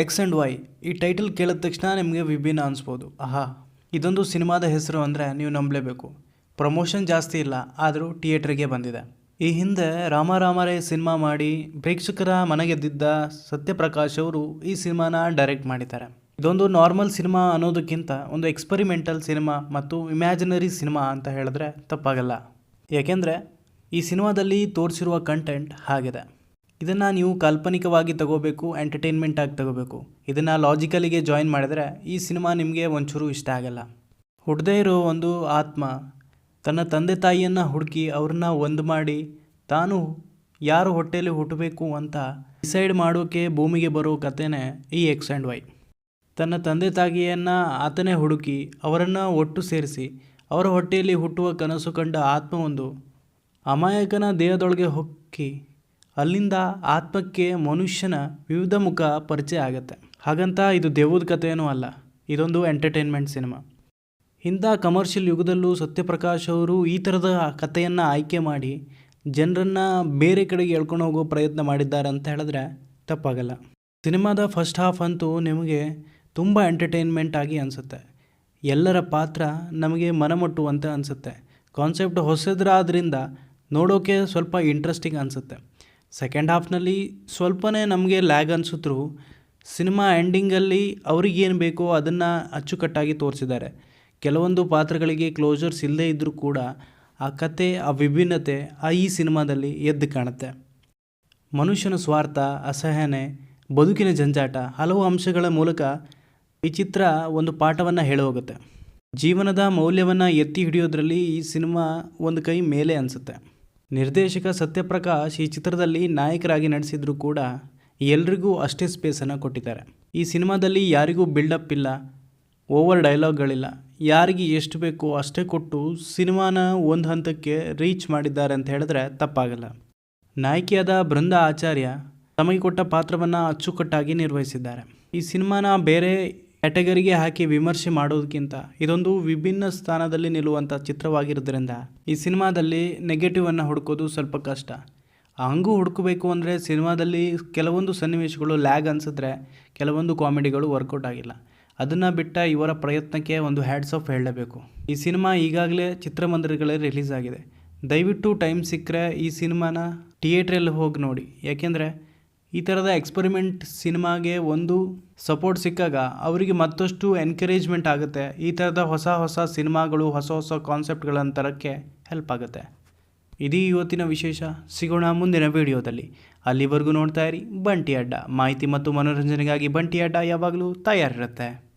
X and Y ಈ title ಕೇಳಿದ ತಕ್ಷಣ ನಿಮಗೆ ವಿಭಿನ್ನ ಅನಿಸ್ಬೋದು. ಆಹಾ, ಇದೊಂದು ಸಿನಿಮಾದ ಹೆಸರು ಅಂದರೆ ನೀವು ನಂಬಲೇಬೇಕು. ಪ್ರಮೋಷನ್ ಜಾಸ್ತಿ ಇಲ್ಲ, ಆದರೂ ಥಿಯೇಟ್ರಿಗೆ ಬಂದಿದೆ. ಈ ಹಿಂದೆ ರಾಮ ರಾಮರೇ ಸಿನಿಮಾ ಮಾಡಿ ಪ್ರೇಕ್ಷಕರ ಮನಗೆದ್ದಿದ್ದ ಸತ್ಯಪ್ರಕಾಶ್ ಅವರು ಈ ಸಿನಿಮಾನ ಡೈರೆಕ್ಟ್ ಮಾಡಿದ್ದಾರೆ. ಇದೊಂದು ನಾರ್ಮಲ್ ಸಿನಿಮಾ ಅನ್ನೋದಕ್ಕಿಂತ ಒಂದು ಎಕ್ಸ್ಪರಿಮೆಂಟಲ್ ಸಿನಿಮಾ ಮತ್ತು ಇಮ್ಯಾಜಿನರಿ ಸಿನಿಮಾ ಅಂತ ಹೇಳಿದ್ರೆ ತಪ್ಪಾಗಲ್ಲ. ಏಕೆಂದರೆ ಈ ಸಿನಿಮಾದಲ್ಲಿ ತೋರಿಸಿರುವ ಕಂಟೆಂಟ್ ಹಾಗಿದೆ. ಇದನ್ನು ನೀವು ಕಾಲ್ಪನಿಕವಾಗಿ ತಗೋಬೇಕು ಎಂಟರ್ಟೈನ್ಮೆಂಟಾಗಿ ತಗೋಬೇಕು. ಇದನ್ನು ಲಾಜಿಕಲಿಗೆ ಜಾಯಿನ್ ಮಾಡಿದರೆ ಈ ಸಿನಿಮಾ ನಿಮಗೆ ಒಂಚೂರು ಇಷ್ಟ ಆಗಲ್ಲ. ಹುಟ್ಟದೇ ಇರೋ ಒಂದು ಆತ್ಮ ತನ್ನ ತಂದೆ ತಾಯಿಯನ್ನು ಹುಡುಕಿ ಅವ್ರನ್ನ ಒಂದು ಮಾಡಿ ತಾನು ಯಾರು ಹೊಟ್ಟೆಯಲ್ಲಿ ಹುಟ್ಟಬೇಕು ಅಂತ ಡಿಸೈಡ್ ಮಾಡೋಕ್ಕೆ ಭೂಮಿಗೆ ಬರೋ ಕಥೆನೇ ಈ ಎಕ್ಸ್ ಆ್ಯಂಡ್ ವೈ ತನ್ನ ತಂದೆ ತಾಯಿಯನ್ನು ಆತನೇ ಹುಡುಕಿ ಅವರನ್ನು ಒಟ್ಟು ಸೇರಿಸಿ ಅವರ ಹೊಟ್ಟೆಯಲ್ಲಿ ಹುಟ್ಟುವ ಕನಸು ಕಂಡ ಆತ್ಮವೊಂದು ಅಮಾಯಕನ ದೇಹದೊಳಗೆ ಹೊಕ್ಕಿ ಅಲ್ಲಿಂದ ಆತ್ಮಕ್ಕೆ ಮನುಷ್ಯನ ವಿವಿಧ ಮುಖ ಪರಿಚಯ ಆಗುತ್ತೆ. ಹಾಗಂತ ಇದು ದೇವದ ಕಥೆಯೂ ಅಲ್ಲ. ಇದೊಂದು ಎಂಟರ್ಟೈನ್ಮೆಂಟ್ ಸಿನಿಮಾ ಇಂಥ ಕಮರ್ಷಿಯಲ್ ಯುಗದಲ್ಲೂ ಸತ್ಯಪ್ರಕಾಶ್ ಅವರು ಈ ಥರದ ಕಥೆಯನ್ನು ಆಯ್ಕೆ ಮಾಡಿ ಜನರನ್ನು ಬೇರೆ ಕಡೆಗೆ ಎಳ್ಕೊಂಡು ಹೋಗೋ ಪ್ರಯತ್ನ ಮಾಡಿದ್ದಾರೆ ಅಂತ ಹೇಳಿದ್ರೆ ತಪ್ಪಾಗಲ್ಲ. ಸಿನಿಮಾದ ಫಸ್ಟ್ ಹಾಫ್ ಅಂತೂ ನಿಮಗೆ ತುಂಬ ಎಂಟರ್ಟೈನ್ಮೆಂಟ್ ಆಗಿ ಅನಿಸುತ್ತೆ. ಎಲ್ಲರ ಪಾತ್ರ ನಮಗೆ ಮನಮುಟ್ಟುವಂತೆ ಅನಿಸುತ್ತೆ. ಕಾನ್ಸೆಪ್ಟ್ ಹೊಸದ್ರಾದ್ರಿಂದ ನೋಡೋಕ್ಕೆ ಸ್ವಲ್ಪ ಇಂಟ್ರೆಸ್ಟಿಂಗ್ ಅನಿಸುತ್ತೆ. ಸೆಕೆಂಡ್ ಹಾಫ್ನಲ್ಲಿ ಸ್ವಲ್ಪನೇ ನಮಗೆ ಲ್ಯಾಗ್ ಅನಿಸಿದ್ರು ಸಿನಿಮಾ ಎಂಡಿಂಗಲ್ಲಿ ಅವ್ರಿಗೇನು ಬೇಕೋ ಅದನ್ನು ಅಚ್ಚುಕಟ್ಟಾಗಿ ತೋರಿಸಿದ್ದಾರೆ. ಕೆಲವೊಂದು ಪಾತ್ರಗಳಿಗೆ ಕ್ಲೋಸರ್ಸ್ ಇಲ್ಲದೇ ಇದ್ದರೂ ಕೂಡ ಆ ಕತೆ, ಆ ವಿಭಿನ್ನತೆ ಆ ಈ ಸಿನಿಮಾದಲ್ಲಿ ಎದ್ದು ಕಾಣುತ್ತೆ. ಮನುಷ್ಯನ ಸ್ವಾರ್ಥ, ಅಸಹನೆ, ಬದುಕಿನ ಜಂಜಾಟ ಹಲವು ಅಂಶಗಳ ಮೂಲಕ ಈ ಚಿತ್ರ ಒಂದು ಪಾಠವನ್ನು ಹೇಳೋಗುತ್ತೆ ಜೀವನದ ಮೌಲ್ಯವನ್ನು ಎತ್ತಿ ಹಿಡಿಯೋದ್ರಲ್ಲಿ ಈ ಸಿನಿಮಾ ಒಂದು ಕೈ ಮೇಲೆ ಅನಿಸುತ್ತೆ. ನಿರ್ದೇಶಕ ಸತ್ಯಪ್ರಕಾಶ್ ಈ ಚಿತ್ರದಲ್ಲಿ ನಾಯಕರಾಗಿ ನಟಿಸಿದ್ರು ಕೂಡ ಎಲ್ರಿಗೂ ಅಷ್ಟೇ ಸ್ಪೇಸನ್ನು ಕೊಟ್ಟಿದ್ದಾರೆ. ಈ ಸಿನಿಮಾದಲ್ಲಿ ಯಾರಿಗೂ ಬಿಲ್ಡಪ್ ಇಲ್ಲ ಓವರ್ ಡೈಲಾಗ್ಗಳಿಲ್ಲ ಯಾರಿಗೆ ಎಷ್ಟು ಬೇಕೋ ಅಷ್ಟೇ ಕೊಟ್ಟು ಸಿನಿಮಾನ ಒಂದು ಹಂತಕ್ಕೆ ರೀಚ್ ಮಾಡಿದ್ದಾರೆ ಅಂತ ಹೇಳಿದ್ರೆ ತಪ್ಪಾಗಲ್ಲ. ನಾಯಕಿಯಾದ ಬೃಂದಾ ಆಚಾರ್ಯ ತಮಗೆ ಕೊಟ್ಟ ಪಾತ್ರವನ್ನು ಅಚ್ಚುಕಟ್ಟಾಗಿ ನಿರ್ವಹಿಸಿದ್ದಾರೆ. ಈ ಸಿನಿಮಾನ ಬೇರೆ ಕ್ಯಾಟಗರಿಗೆ ಹಾಕಿ ವಿಮರ್ಶೆ ಮಾಡೋದಕ್ಕಿಂತ ಇದೊಂದು ವಿಭಿನ್ನ ಸ್ಥಾನದಲ್ಲಿ ನಿಲ್ಲುವಂಥ ಚಿತ್ರವಾಗಿರೋದ್ರಿಂದ ಈ ಸಿನಿಮಾದಲ್ಲಿ ನೆಗೆಟಿವನ್ನು ಹುಡುಕೋದು ಸ್ವಲ್ಪ ಕಷ್ಟ. ಹಂಗೂ ಹುಡುಕಬೇಕು ಅಂದರೆ ಸಿನಿಮಾದಲ್ಲಿ ಕೆಲವೊಂದು ಸನ್ನಿವೇಶಗಳು ಲ್ಯಾಗ್ ಅನಿಸಿದ್ರೆ ಕೆಲವೊಂದು ಕಾಮಿಡಿಗಳು ವರ್ಕೌಟ್ ಆಗಿಲ್ಲ. ಅದನ್ನು ಬಿಟ್ಟ ಇವರ ಪ್ರಯತ್ನಕ್ಕೆ ಒಂದು ಹ್ಯಾಡ್ಸ್ ಆಫ್ ಹೇಳಲೇಬೇಕು ಈ ಸಿನಿಮಾ ಈಗಾಗಲೇ ಚಿತ್ರಮಂದಿರಗಳಲ್ಲಿ ರಿಲೀಸ್ ಆಗಿದೆ. ದಯವಿಟ್ಟು ಟೈಮ್ ಸಿಕ್ಕರೆ ಈ ಸಿನಿಮಾನ ಥಿಯೇಟ್ರಲ್ಲಿ ಹೋಗಿ ನೋಡಿ. ಯಾಕೆಂದರೆ ಈ ಥರದ ಎಕ್ಸ್ಪರಿಮೆಂಟ್ ಸಿನಿಮಾಗೆ ಒಂದು ಸಪೋರ್ಟ್ ಸಿಕ್ಕಾಗ ಅವರಿಗೆ ಮತ್ತಷ್ಟು ಎನ್ಕರೇಜ್ಮೆಂಟ್ ಆಗುತ್ತೆ. ಈ ಥರದ ಹೊಸ ಹೊಸ ಸಿನಿಮಾಗಳು, ಹೊಸ ಹೊಸ ಕಾನ್ಸೆಪ್ಟ್ಗಳನ್ನು ತರೋಕ್ಕೆ ಹೆಲ್ಪ್ ಆಗುತ್ತೆ. ಇದೀ ಇವತ್ತಿನ ವಿಶೇಷ. ಸಿಗೋಣ ಮುಂದಿನ ವಿಡಿಯೋದಲ್ಲಿ. ಅಲ್ಲಿವರೆಗೂ ನೋಡ್ತಾ ಇರಿ ಬಂಟಿ ಅಡ್ಡ. ಮಾಹಿತಿ ಮತ್ತು ಮನೋರಂಜನೆಗಾಗಿ ಬಂಟಿ ಅಡ್ಡ ಯಾವಾಗಲೂ ತಯಾರಿರುತ್ತೆ.